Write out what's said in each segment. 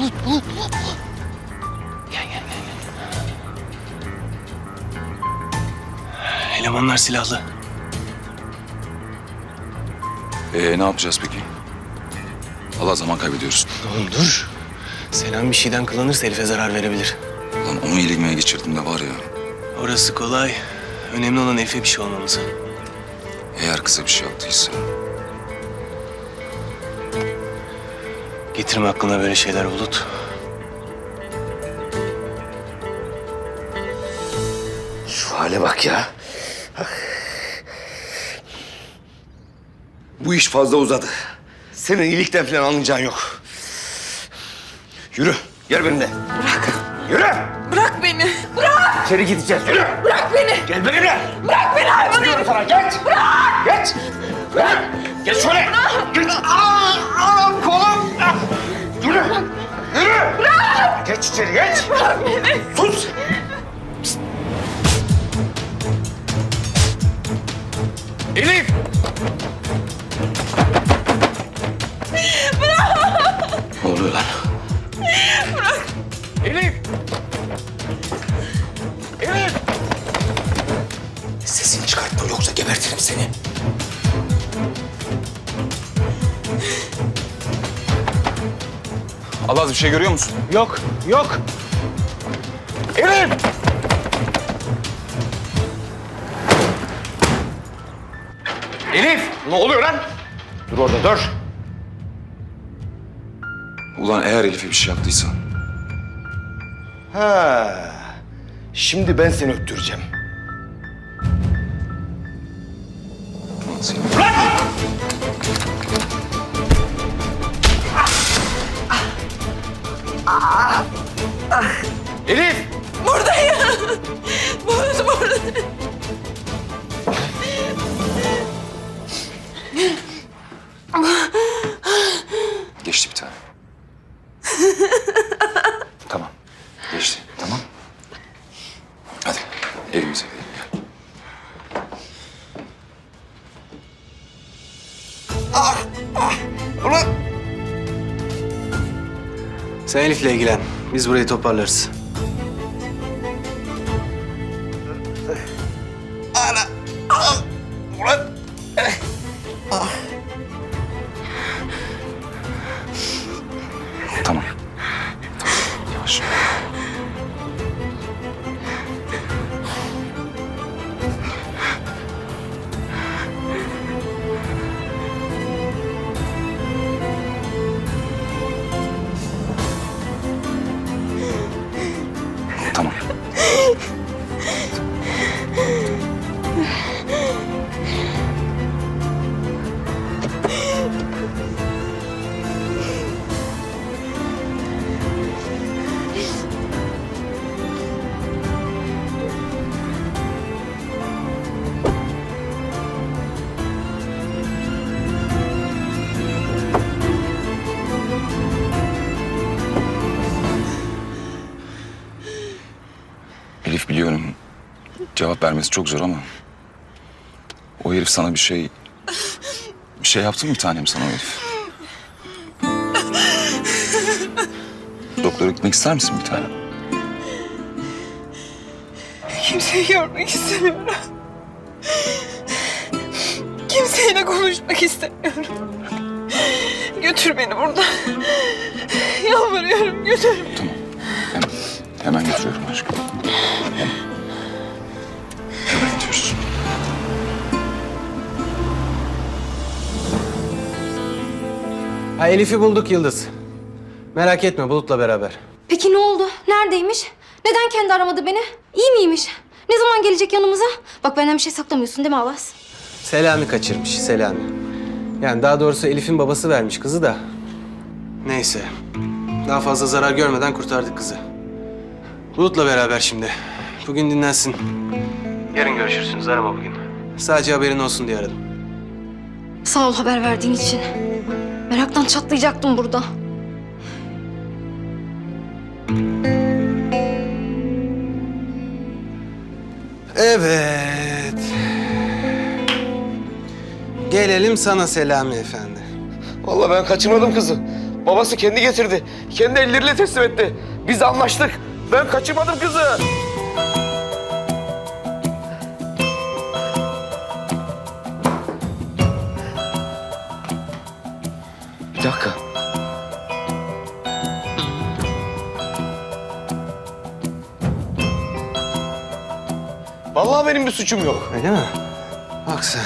Gel, gel, gel. gel. Elemanlar silahlı. Ee ne yapacağız peki? Allah zaman kaybediyoruz. Oğlum dur. Selam bir şeyden kullanırsa Elif'e zarar verebilir. Lan onu iyilikmeye geçirdim de var ya. Orası kolay. Önemli olan Elif'e bir şey olmaması. Eğer kıza bir şey yaptıysa. Getirme aklına böyle şeyler Bulut. Şu hale bak ya. Bu iş fazla uzadı. Senin iyilikten falan anlayacağın yok. Yürü, gel benimle. Bırak. Yürü. Bırak beni. Bırak. İçeri gideceğiz, yürü. Bırak beni. Gel benimle. Bırak beni hayvan Diyorum herif. sana, geç. Bırak. Geç. Bırak. Geç şöyle. Geç. Aa, aa, Bırak. Geç içeri, geç. Bırak beni. Sus. Allah bir şey görüyor musun? Yok, yok. Elif. Elif. Ne oluyor lan? Dur orada dur. Ulan eğer Elif'e bir şey yaptıysa. Ha. Şimdi ben seni öttüreceğim. Nasıl? Elif. Buradayım. Burada, burada. Geçti bir tane. Sen Elif'le ilgilen. Biz burayı toparlarız. Cevap vermesi çok zor ama... O herif sana bir şey... Bir şey yaptı mı bir tanem sana o herif? Doktora gitmek ister misin bir tanem? Kimseyi görmek istemiyorum. Kimseyle konuşmak istemiyorum. Götür beni buradan. Yalvarıyorum götür. Tamam. Hemen, hemen götürüyorum aşkım. Hemen. Ha Elif'i bulduk Yıldız. Merak etme Bulut'la beraber. Peki ne oldu? Neredeymiş? Neden kendi aramadı beni? İyi miymiş? Ne zaman gelecek yanımıza? Bak benden bir şey saklamıyorsun değil mi Alas? Selami kaçırmış, Selami. Yani daha doğrusu Elif'in babası vermiş kızı da. Neyse. Daha fazla zarar görmeden kurtardık kızı. Bulut'la beraber şimdi. Bugün dinlensin. Yarın görüşürsünüz, arama bugün. Sadece haberin olsun diye aradım. Sağ ol haber verdiğin için. Meraktan çatlayacaktım burada. Evet. Gelelim sana Selami Efendi. Vallahi ben kaçırmadım kızı. Babası kendi getirdi. Kendi elleriyle teslim etti. Biz anlaştık. Ben kaçırmadım kızı. Vallahi benim bir suçum yok. Öyle mi? Bak sen.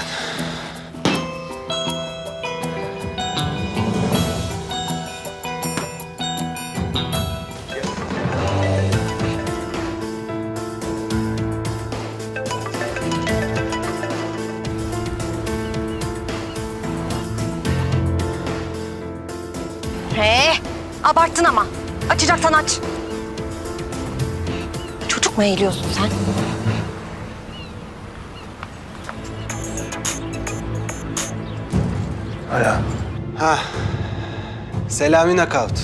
He, abarttın ama. Açacaksan aç. Çocuk mu eğiliyorsun sen? Ha. Selami nakavt.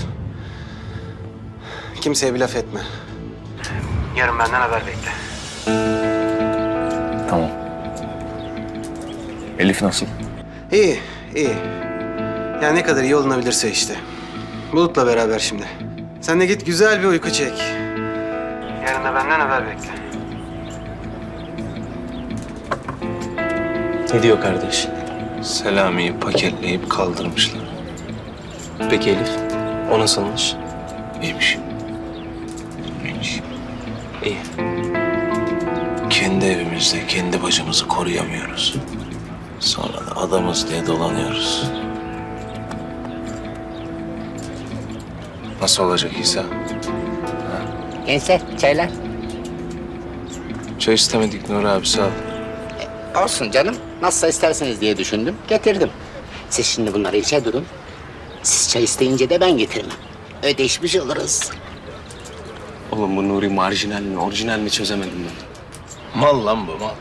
Kimseye bir laf etme. Yarın benden haber bekle. Tamam. Elif nasıl? İyi, iyi. Yani ne kadar iyi olunabilirse işte. Bulut'la beraber şimdi. Sen de git güzel bir uyku çek. Yarın da benden haber bekle. Ne diyor kardeş? Selami'yi paketleyip kaldırmışlar. Peki Elif? O nasılmış? İyiymiş. İyiymiş. İyi. Kendi evimizde kendi bacımızı koruyamıyoruz. Sonra da adamız diye dolanıyoruz. Nasıl olacak İsa? Gençler çaylar. Çay istemedik Nur abi sağ ol. Olsun canım. Nasılsa isterseniz diye düşündüm. Getirdim. Siz şimdi bunları içe durun. Siz çay isteyince de ben getirmem. Ödeşmiş oluruz. Oğlum bu Nuri marjinal mi, orijinal mi çözemedim ben. Mal lan bu mal.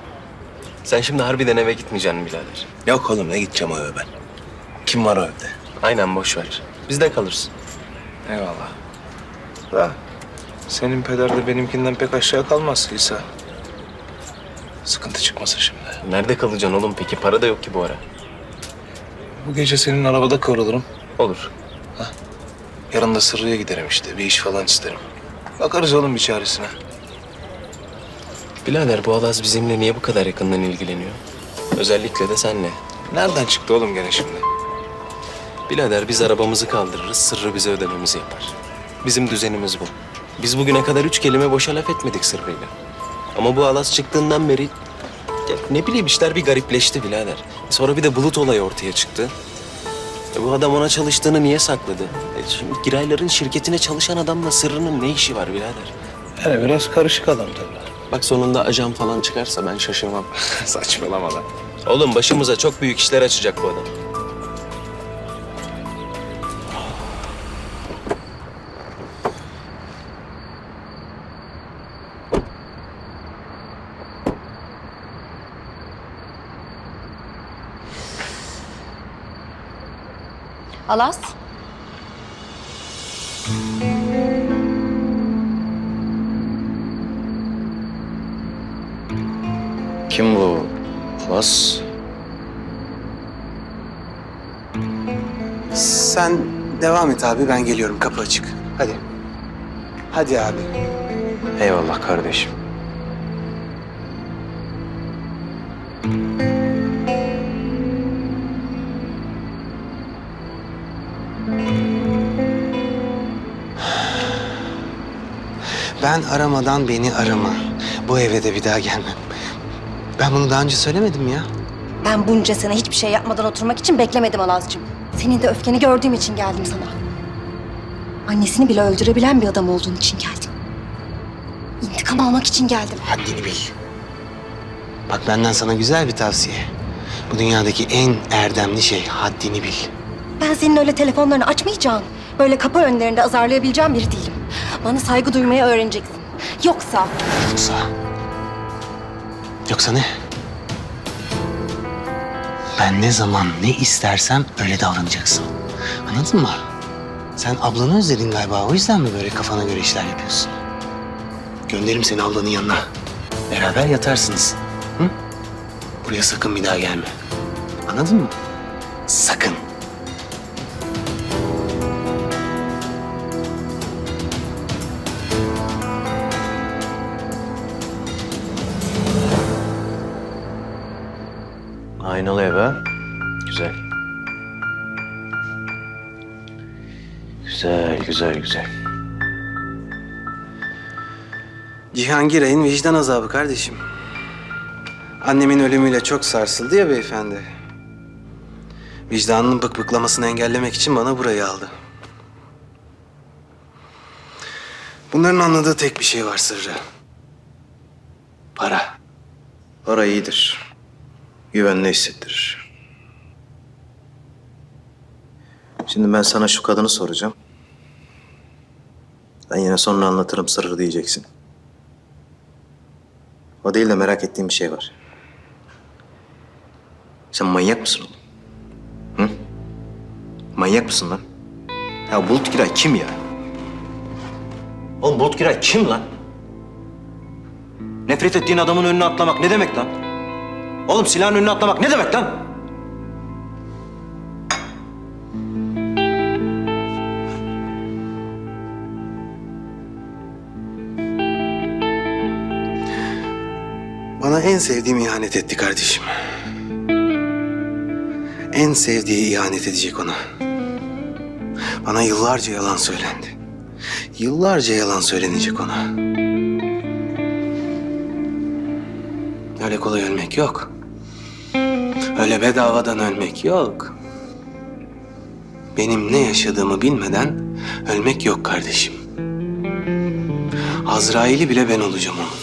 Sen şimdi harbiden eve gitmeyeceksin birader. Yok oğlum ne gideceğim o eve ben. Kim var o evde? Aynen boş ver. Bizde kalırsın. Eyvallah. Da senin peder de benimkinden pek aşağı kalmaz İsa. Sıkıntı çıkmasın şimdi. Nerede kalacaksın oğlum peki? Para da yok ki bu ara. Bu gece senin arabada kıvrılırım. Olur. Yarın da Sırrı'ya giderim işte. Bir iş falan isterim. Bakarız oğlum bir çaresine. Birader bu Alaz bizimle niye bu kadar yakından ilgileniyor? Özellikle de senle. Nereden çıktı oğlum gene şimdi? Birader biz arabamızı kaldırırız, Sırrı bize ödememizi yapar. Bizim düzenimiz bu. Biz bugüne kadar üç kelime boşa laf etmedik Sırrı'yla. Ama bu Alaz çıktığından beri ya ne bileyim işler bir garipleşti birader. Sonra bir de bulut olayı ortaya çıktı. E bu adam ona çalıştığını niye sakladı? E şimdi Girayların şirketine çalışan adamla Sırrı'nın ne işi var birader? Yani biraz karışık adam tabii. Bak sonunda ajan falan çıkarsa ben şaşırmam. Saçmalama lan. Oğlum başımıza çok büyük işler açacak bu adam. Alas. Kim bu? Bas. Sen devam et abi ben geliyorum kapı açık. Hadi. Hadi abi. Eyvallah kardeşim. Ben aramadan beni arama. Bu eve de bir daha gelmem. Ben bunu daha önce söylemedim ya. Ben bunca sene hiçbir şey yapmadan oturmak için beklemedim Alazcığım. Senin de öfkeni gördüğüm için geldim sana. Annesini bile öldürebilen bir adam olduğun için geldim. İntikam almak için geldim. Haddini bil. Bak benden sana güzel bir tavsiye. Bu dünyadaki en erdemli şey haddini bil. Ben senin öyle telefonlarını açmayacağım. Böyle kapı önlerinde azarlayabileceğim biri değilim. Bana saygı duymayı öğreneceksin. Yoksa Yoksa... Yoksa ne? Ben ne zaman ne istersem öyle davranacaksın. Anladın mı? Sen ablanı özledin galiba. O yüzden mi böyle kafana göre işler yapıyorsun? Gönderim seni ablanın yanına. Beraber yatarsınız. Hı? Buraya sakın bir daha gelme. Anladın mı? Sakın. Aynalı ev ha. Güzel. Güzel, güzel, güzel. Cihangir Ay'ın vicdan azabı kardeşim. Annemin ölümüyle çok sarsıldı ya beyefendi. Vicdanının bıkbıklamasını engellemek için bana burayı aldı. Bunların anladığı tek bir şey var sırrı. Para. Para iyidir. Güvenli hissettirir. Şimdi ben sana şu kadını soracağım. Ben yine sonra anlatırım sırrı diyeceksin. O değil de merak ettiğim bir şey var. Sen manyak mısın oğlum? Hı? Manyak mısın lan? Ya Bulut Giray kim ya? Oğlum Bulut Giray kim lan? Nefret ettiğin adamın önüne atlamak ne demek lan? Oğlum silahın önüne atlamak ne demek lan? Bana en sevdiğim ihanet etti kardeşim. En sevdiği ihanet edecek ona. Bana yıllarca yalan söylendi. Yıllarca yalan söylenecek ona. Öyle kolay ölmek yok. Öyle bedavadan ölmek yok. Benim ne yaşadığımı bilmeden ölmek yok kardeşim. Azrail'i bile ben olacağım onun.